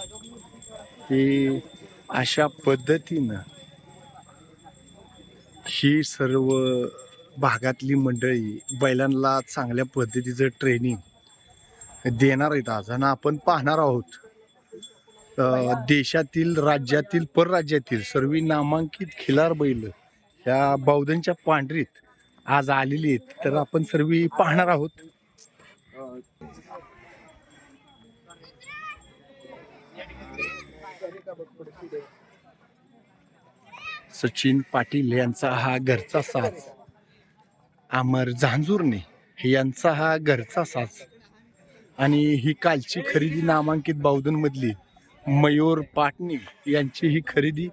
की अशा पद्धतीनं ही सर्व भागातली मंडळी बैलांना चांगल्या पद्धतीचं ट्रेनिंग देणार आहेत. आज आणि आपण पाहणार आहोत. देशातील राज्यातील परराज्यातील सर्व नामांकित खिलार बैल ह्या बौद्धांच्या पांढरीत आज आलेली आहेत. तर आपण सर्व पाहणार आहोत. सचिन पाटील यांचा हा घरचा साज. अमर झांजूरने यांचा हा घरचा साज. आणि ही कालची खरेदी नामांकित बावधनमधली मयूर पाटणी यांची ही खरेदी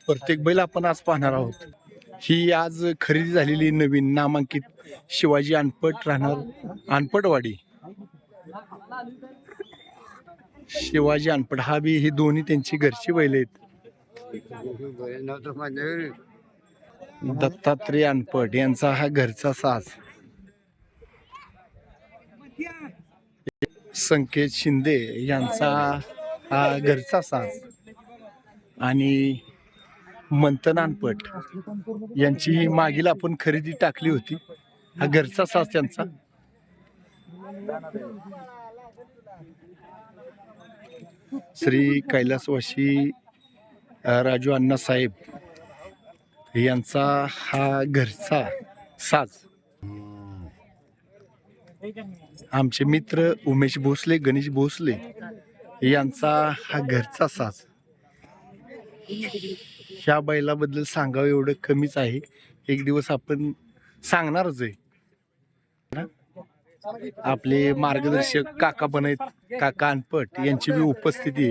प्रत्येक बैल आपण आज पाहणार आहोत. ही आज खरेदी झालेली नवीन नामांकित शिवाजी अनपट राहणार अनपटवाडी. शिवाजी अनपट हा बी ही दोन्ही त्यांची घरची बैल आहेत. दत्तात्रय अनपट यांचा हा घरचा साज. संकेत शिंदे यांचा हा घरचा साज. आणि मंथन अनपट यांची ही मागील आपण खरेदी टाकली होती. हा घरचा साज त्यांचा. श्री कैलासवासी राजू अण्णासाहेब यांचा हा घरचा साज. आमचे मित्र उमेश भोसले गणेश भोसले यांचा हा घरचा साज. ह्या बैलाबद्दल सांगावं एवढं कमीच आहे. एक दिवस आपण सांगणारच आहे. ना? आपले मार्गदर्शक काका बनत काका अनपट यांची बी उपस्थिती.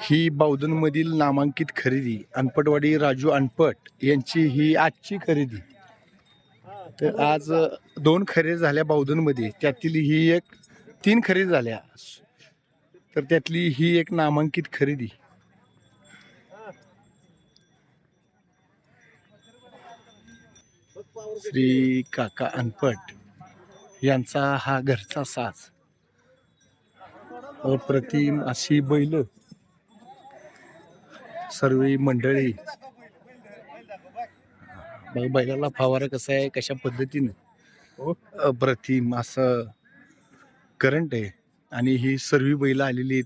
ही बौद्धनमधील नामांकित खरेदी अनपटवाडी राजू अनपट यांची ही आजची खरेदी. तर आज दोन खरेदी झाल्या बौद्धनमध्ये त्यातील ही एक तीन खरेदी झाल्या. तर त्यातली ही एक नामांकित खरेदी. श्री काका अनपट. यांचा हा घरचा साज. अप्रतिम अशी बैल. सर्व मंडळी. बैलाला फवारा कसा आहे कशा पद्धतीनं? अप्रतिम असं करंट आहे. आणि ही सर्व बैल आलेली आहेत.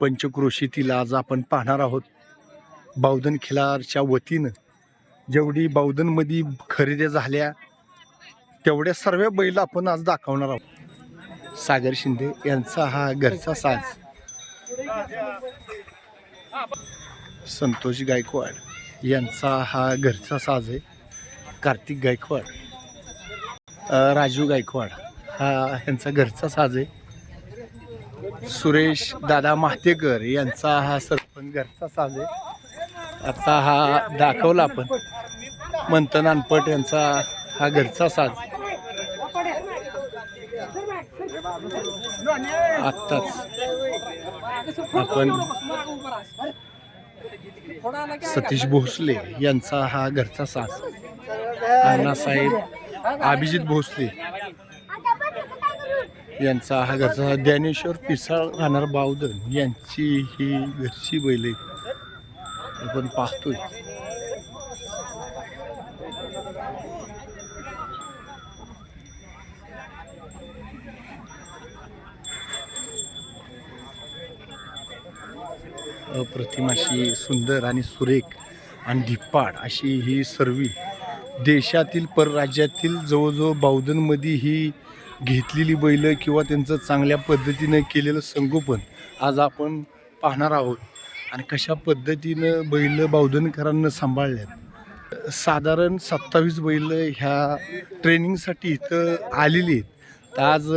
पंचक्रोशीतील आज आपण पाहणार आहोत. बावधन खिलारच्या वतीनं. जेवढी बावधनमध्ये खरेदी झाल्या तेवढे सर्व बैल आपण आज दाखवणार आहोत. सागर शिंदे यांचा हा घरचा साज. संतोष गायकवाड यांचा हा घरचा साज आहे. कार्तिक गायकवाड राजू गायकवाड हा यांचा घरचा साज आहे. सुरेश दादा माहतेकर यांचा हा सरपंच घरचा साज आहे. आता हा दाखवला आपण. मंथन अनपट यांचा हा घरचा साज. आत्ताच. आपण सतीश भोसले यांचा हा घरचा सास. अण्णासाहेब अभिजित भोसले यांचा हा घरचा ज्ञानेश्वर पिसाळ राहणार बावधन यांची ही घरची बैल आपण पाहतोय. अप्रतिम अशी सुंदर आणि सुरेख आणि धिप्पाड अशी ही सर्वी देशातील परराज्यातील जवळजवळ बौद्धनमध्ये ही घेतलेली बैलं किंवा त्यांचं चांगल्या पद्धतीनं केलेलं संगोपन आज आपण पाहणार आहोत. आणि कशा पद्धतीनं बैल बौद्धनकरांना सांभाळल्यात. साधारण सत्तावीस बैल ह्या ट्रेनिंगसाठी इथं आलेली आहेत. तर आज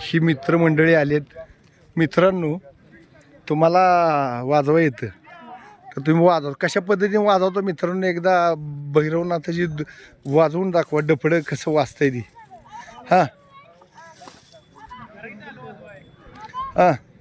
ही मित्रमंडळी आलेत. मित्रांनो तुम्हाला वाजवा येतं तर तुम्ही वाजवा. कशा पद्धतीने वाजवतो मित्रांनो? एकदा भैरवनाथाची वाजवून दाखवा डफडं कसं वाजतंय ती. हां. हां.